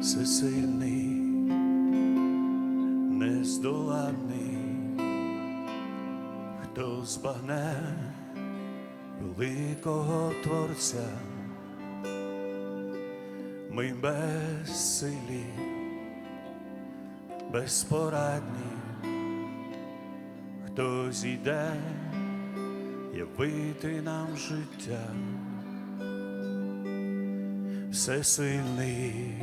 всесильний, нездоланний, хто збагне великого Творця, ми безсилі, безпорадні, хто зійде явити нам життя? Всесильний,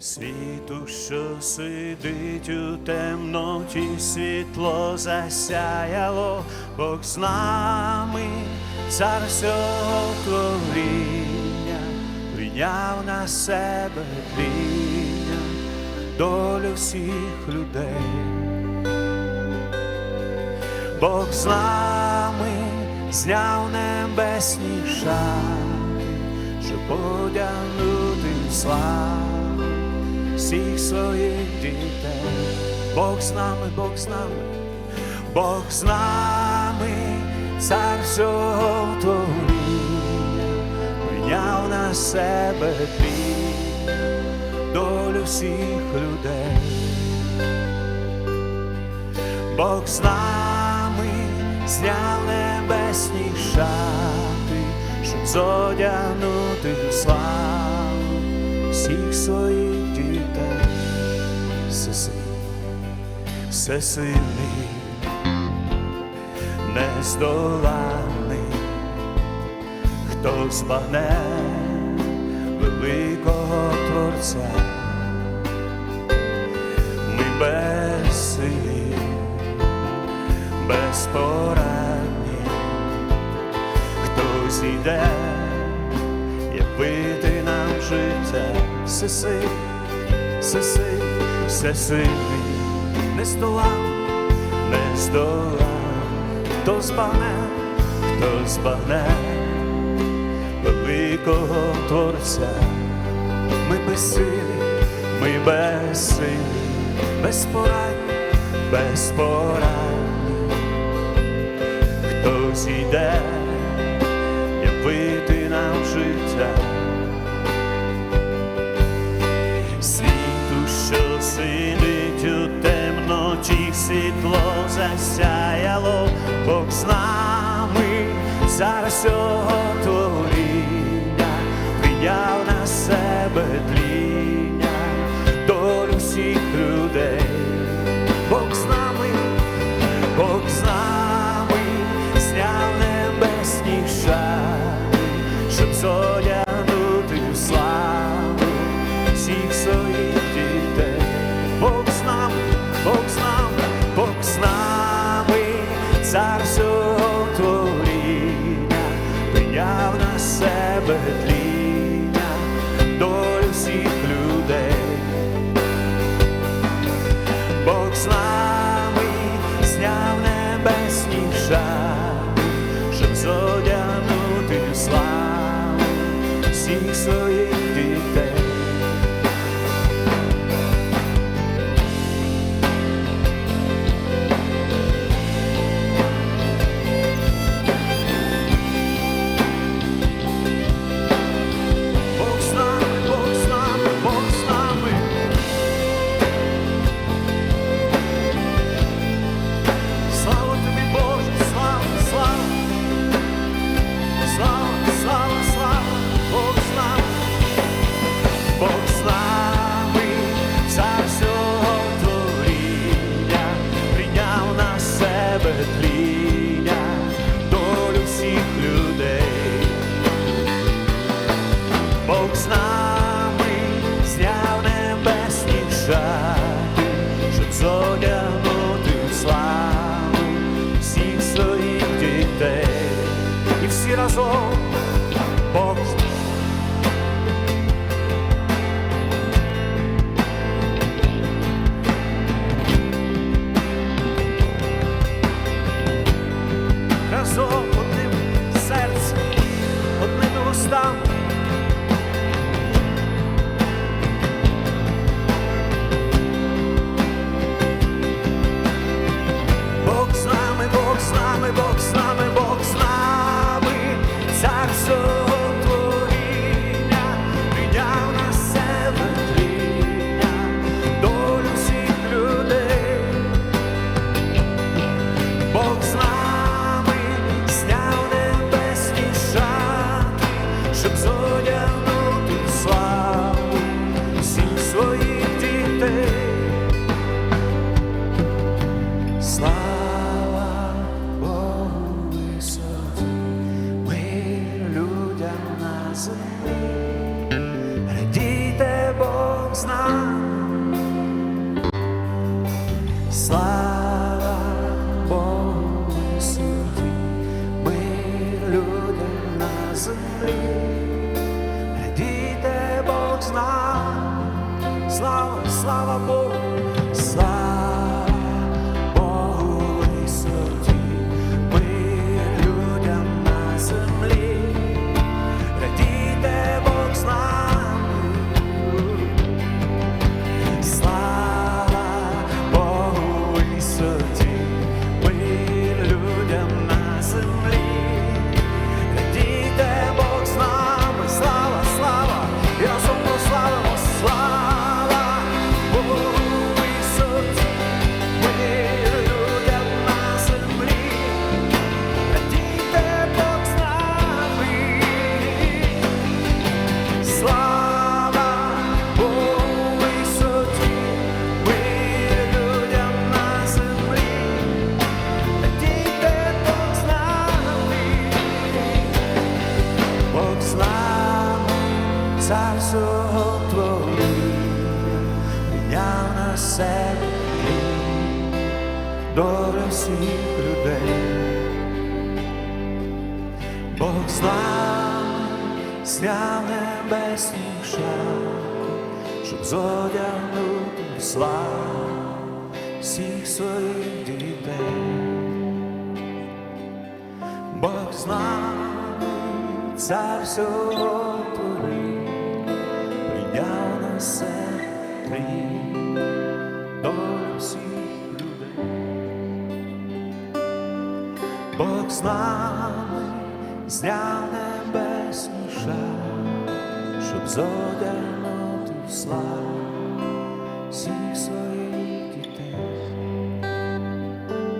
світу, що сидить у темноті, світло засяяло, Бог з нами, цар всього творіння, прийняв на себе тління, долю всіх людей. Бог з нами зняв небесні шати, щоб одягнути славу всіх своїх дітей. Бог з нами, Бог з нами, Бог з нами, цар всього прийняв на себе твій долю всіх людей. Бог з нами зняв небесні шати, щоб зодягнути в славу всіх своїх всесильний, всесильний, нездоланий, хто збагне великого Творця, ми безсилі, безпорадні, хто зійде явити нам життя, всесильний, всесильний, всесильний, не здолав, не здолав, хто збагне, хто збагне великого Творця, ми безсилі, ми безсилі, безпорадні, безпорадні, хто зійде явити нам життя. Сидить у темноті, світло засяяло, Бог з нами, зараз всього творіння, прийняв на себе тління, долю всіх людей, Бог з Że co nie слава Богу святі, ми люди на землі, радійте Бог з нами, слава, слава Богу. всіх людей, Бог з нами сняв небесні шар, щоб зодягнути славу всіх своїх дітей, Бог з нами всього твори, прийняв на себе. Бог з нами зняв небесний шар, щоб зодягнути в славу.